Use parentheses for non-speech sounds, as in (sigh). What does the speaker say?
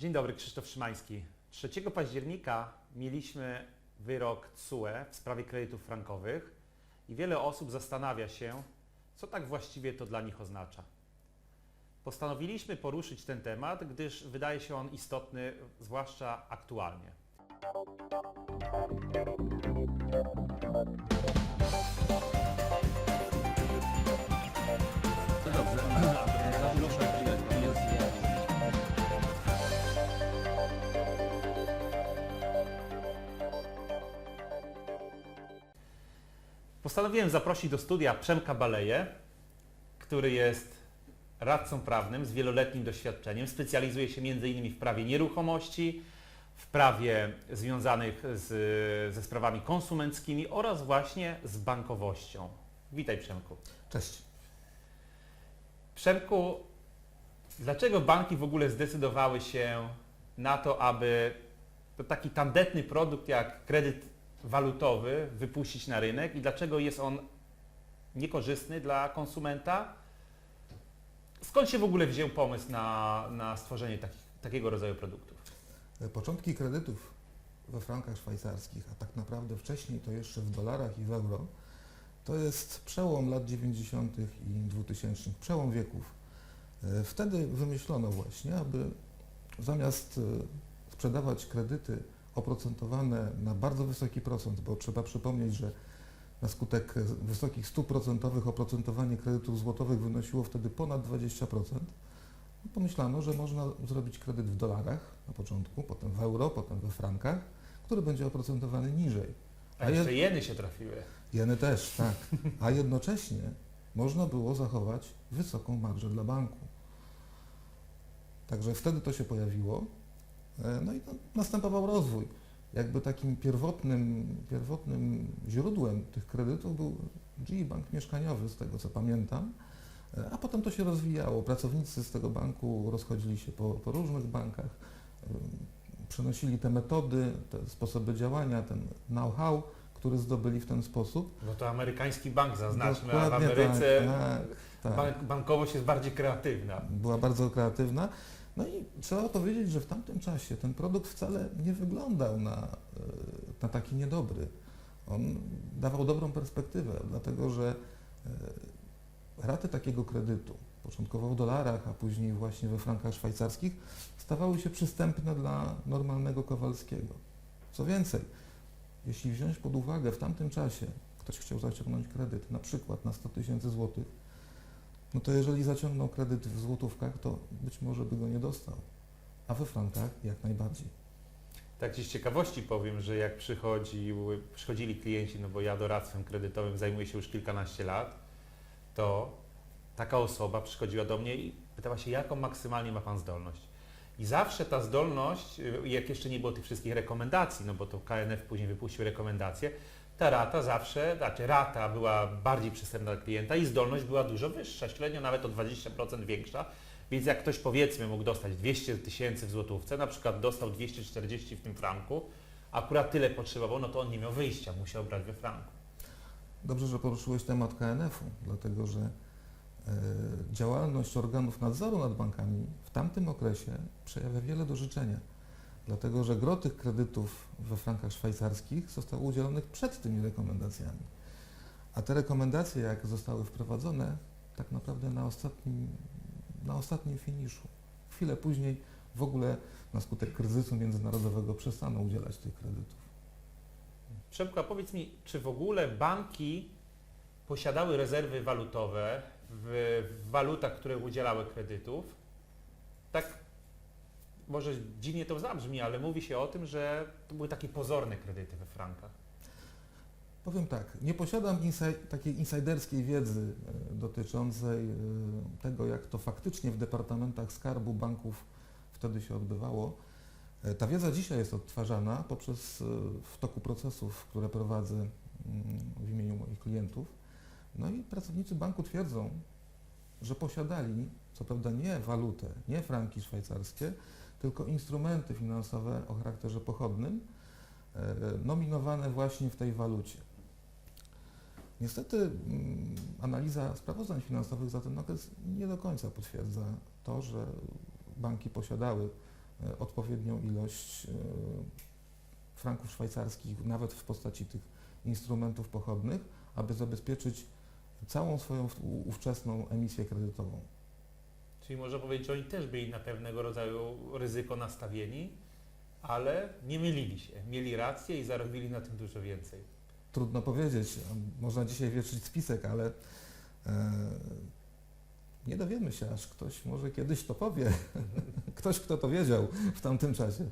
Dzień dobry, Krzysztof Szymański. 3 października mieliśmy wyrok TSUE w sprawie kredytów frankowych i wiele osób zastanawia się, co tak właściwie to dla nich oznacza. Postanowiliśmy poruszyć ten temat, gdyż wydaje się on istotny, zwłaszcza aktualnie. Postanowiłem zaprosić do studia Przemka Baleję, który jest radcą prawnym z wieloletnim doświadczeniem. Specjalizuje się m.in. w prawie nieruchomości, w prawie związanych z, ze sprawami konsumenckimi oraz właśnie z bankowością. Witaj Przemku. Cześć. Przemku, dlaczego banki w ogóle zdecydowały się na to, aby to taki tandetny produkt jak kredyt walutowy wypuścić na rynek i dlaczego jest on niekorzystny dla konsumenta? Skąd się w ogóle wziął pomysł na, na stworzenie takich, takiego rodzaju produktów? Początki kredytów we frankach szwajcarskich, a tak naprawdę wcześniej to jeszcze w dolarach i w euro, to jest przełom lat 90. i 2000, przełom wieków. E, Wtedy wymyślono właśnie, aby zamiast e, sprzedawać kredyty oprocentowane na bardzo wysoki procent, bo trzeba przypomnieć, że na skutek wysokich stóp procentowych oprocentowanie kredytów złotowych wynosiło wtedy ponad 20%. Pomyślano, że można zrobić kredyt w dolarach na początku, potem w euro, potem we frankach, który będzie oprocentowany niżej. A A jeszcze jeny się trafiły. Jeny też, tak. A jednocześnie można było zachować wysoką marżę dla banku. Także wtedy to się pojawiło. E, No i no, następował rozwój. Jakby takim pierwotnym, pierwotnym źródłem tych kredytów był GE Bank Mieszkaniowy, z tego co pamiętam. E, A potem to się rozwijało. Pracownicy z tego banku rozchodzili się po, po różnych bankach, e, przenosili te metody, te sposoby działania, ten know-how, który zdobyli w ten sposób. Bo to amerykański bank, zaznaczmy, a w Dokładnie Ameryce tak, tak, tak. bank, bankowość jest bardziej kreatywna. Była bardzo kreatywna. No i trzeba powiedzieć, że w tamtym czasie ten produkt wcale nie wyglądał na, e, na taki niedobry. On dawał dobrą perspektywę, dlatego że e, raty takiego kredytu, początkowo w dolarach, a później właśnie we frankach szwajcarskich, stawały się przystępne dla normalnego Kowalskiego. Co więcej, jeśli wziąć pod uwagę w tamtym czasie, ktoś chciał zaciągnąć kredyt na przykład na 100 tysięcy złotych, no to jeżeli zaciągnął kredyt w złotówkach, to być może by go nie dostał, a we frankach jak najbardziej. Tak ci z ciekawości powiem, że jak przychodzili klienci, no bo ja doradztwem kredytowym zajmuję się już kilkanaście lat, to taka osoba przychodziła do mnie i pytała się, jaką maksymalnie ma Pan zdolność. I zawsze ta zdolność, y, jak jeszcze nie było tych wszystkich rekomendacji, no bo to KNF później wypuścił rekomendacje, ta rata zawsze, znaczy rata była bardziej przystępna dla klienta i zdolność była dużo wyższa, średnio nawet o 20% większa. Więc jak ktoś powiedzmy mógł dostać 200 tysięcy w złotówce, na przykład dostał 240 w tym franku, akurat tyle potrzebował, no to on nie miał wyjścia, musiał brać we franku. Dobrze, że poruszyłeś temat KNF-u, dlatego że e, działalność organów nadzoru nad bankami w tamtym okresie przejawia wiele do życzenia, dlatego że gro tych kredytów we frankach szwajcarskich zostało udzielonych przed tymi rekomendacjami. A te rekomendacje, jak zostały wprowadzone, tak naprawdę na ostatnim, na ostatnim finiszu. Chwilę później w ogóle na skutek kryzysu międzynarodowego przestano udzielać tych kredytów. Przemku, a powiedz mi, czy w ogóle banki posiadały rezerwy walutowe w, w walutach, które udzielały kredytów? Tak, może dziwnie to zabrzmi, ale mówi się o tym, że to były takie pozorne kredyty we frankach. Powiem tak, nie posiadam insaj- takiej insiderskiej wiedzy e, dotyczącej e, tego, jak to faktycznie w departamentach skarbu banków wtedy się odbywało. E, Ta wiedza dzisiaj jest odtwarzana poprzez w toku procesów, które prowadzę mm, w imieniu moich klientów. No i pracownicy banku twierdzą, że posiadali, co prawda nie walutę, nie franki szwajcarskie, tylko instrumenty finansowe o charakterze pochodnym, e, nominowane właśnie w tej walucie. Niestety mm, analiza sprawozdań finansowych za ten okres nie do końca potwierdza to, że banki posiadały e, odpowiednią ilość e, franków szwajcarskich, nawet w postaci tych instrumentów pochodnych, aby zabezpieczyć całą swoją ówczesną emisję kredytową. Czyli można powiedzieć, że oni też byli na pewnego rodzaju ryzyko nastawieni, ale nie mylili się. Mieli rację i zarobili na tym dużo więcej. Trudno powiedzieć, można dzisiaj wietrzyć spisek, ale e, nie dowiemy się, aż ktoś może kiedyś to powie. (laughs) Ktoś, kto to wiedział w tamtym czasie.